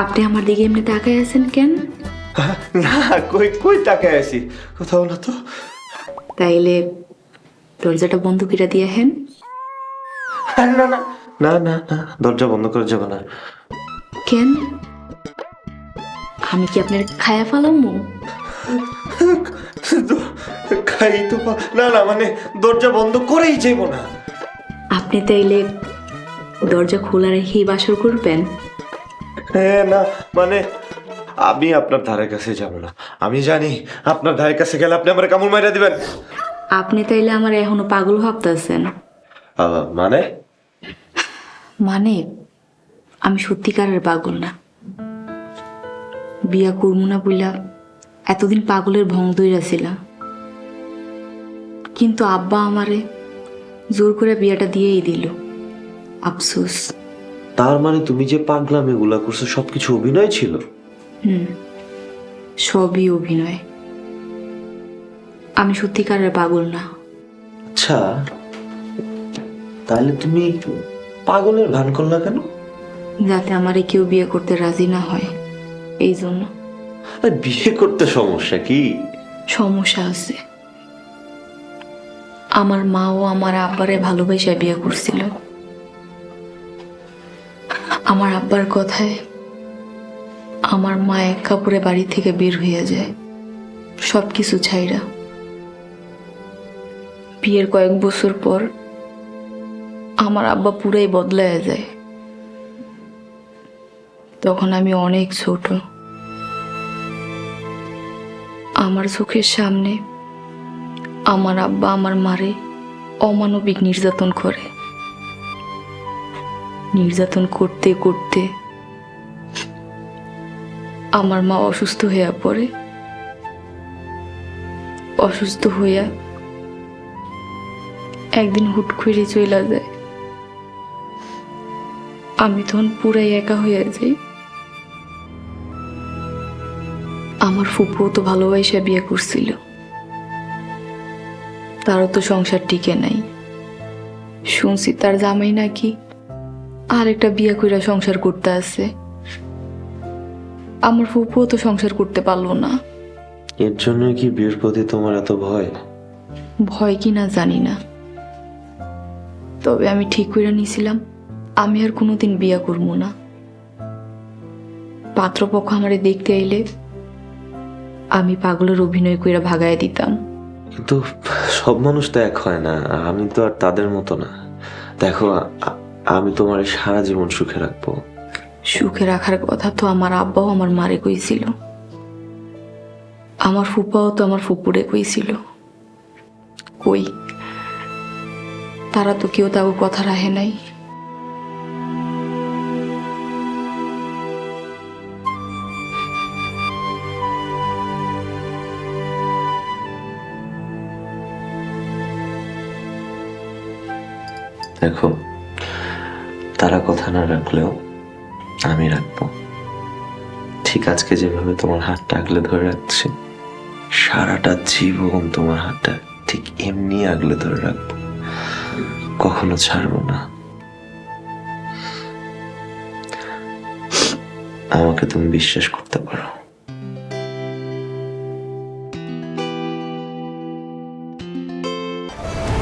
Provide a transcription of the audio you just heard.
আপনি আমার দিকে এমনি তাকায় আছেন কেন? না কই কই তাকায় আছি? কোথাও না তো। তাইলে দরজাটা বন্ধ করে দিয়ে হেন। না না না না না দরজা বন্ধ করে যাবে না। কেন? আমি কি আপনার খায়া ফেলামু? খাই তো না না মানে দরজা বন্ধ করেই যাব না। আপনি তাইলে দরজা খোলা রেখেই বাসর করবেন? হ্যাঁ না মানে আমি আপনার ধারে কাছে যাব না। আমি জানি আপনার ধারে কাছে গেলে আপনি আমার কামড় মাইরা দিবেন। আপনি তাইলে আমার এখনও পাগল ভাবতেছেন। মানে? মানে আমি সত্যিকারের পাগল না। বিয়া করব না বইলা এতদিন পাগলের ভং দইরাছিলাম কিন্তু আব্বা আমারে জোর করে বিয়াটা দিয়েই দিল। আফসোস। তার মানে তুমি যে পাগলাম এগুলা করছ সবকিছু অভিনয় ছিল? হুম সবই অভিনয়। আমি সত্যিকারের পাগল না। আচ্ছা তাহলে তুমি পাগলের ভান করলা কেন? যাতে আমারে কেউ বিয়ে করতে রাজি না হয় এই জন্য। বিয়ে করতে সমস্যা কি? সমস্যা আছে। আমার মাও আমার আব্বারে ভালোবাসা বিয়ে করছিল। আমার আব্বার কথায় আমার মা এক কাপড়ে বাড়ি থেকে বের হয়ে যায়। সব কিছু ছাইরা বিয়ের কয়েক বছর পর আমার আব্বা পুরাই বদলায় যায়। তখন আমি অনেক ছোট। আমার চোখের সামনে আমার আব্বা আমার মারে অমানবিক নির্যাতন করে। নির্যাতন করতে করতে আমার মা অসুস্থ হইয়া পড়ে। অসুস্থ হইয়া একদিন হুট করে চইলা যায়। আমি তখন পুরাই একা হইয়া যাই। আমার ফুপুও তো ভালোবাসা বিয়ে করছিল। তারও তো সংসার টিকে নাই। শুনছি তার জামাই নাকি আর একটা বিয়ে কইরা সংসার করতে আছে। আমার ফুপুও তো সংসার করতে পারল না। এর জন্য কি বিয়ের প্রতি তোমার এত ভয়? ভয় কি না জানি না। তবে আমি ঠিক করে নিয়েছিলাম আমি আর কোনোদিন বিয়া করব না। পাত্রপক্ষ আমারে দেখতে আইলে আমি পাগলের অভিনয় কইরা ভাগায় দিতাম। কিন্তু সব মানুষ তো এক হয় না আমি তো আর তাদের মতো না। দেখো আমি তোমার সারা জীবন সুখে রাখব। সুখে রাখার কথা তো আমার আব্বাও আমার মারে কইছিল। আমার ফুপাও তো আমার ফুপুরে কইছিল। কই? তারা তো কেউ তাকে কথা রাখে নাই। দেখো তারা কথা না রাখলেও আমি রাখব। ঠিক আজকে যেভাবে তোমার হাতটা আগলে ধরে রাখছি, সারাটা জীবন তোমার হাতটা ঠিক এমনি আগলে ধরে রাখব। কখনো ছাড়বো না। আমাকে তুমি বিশ্বাস করতে পারো।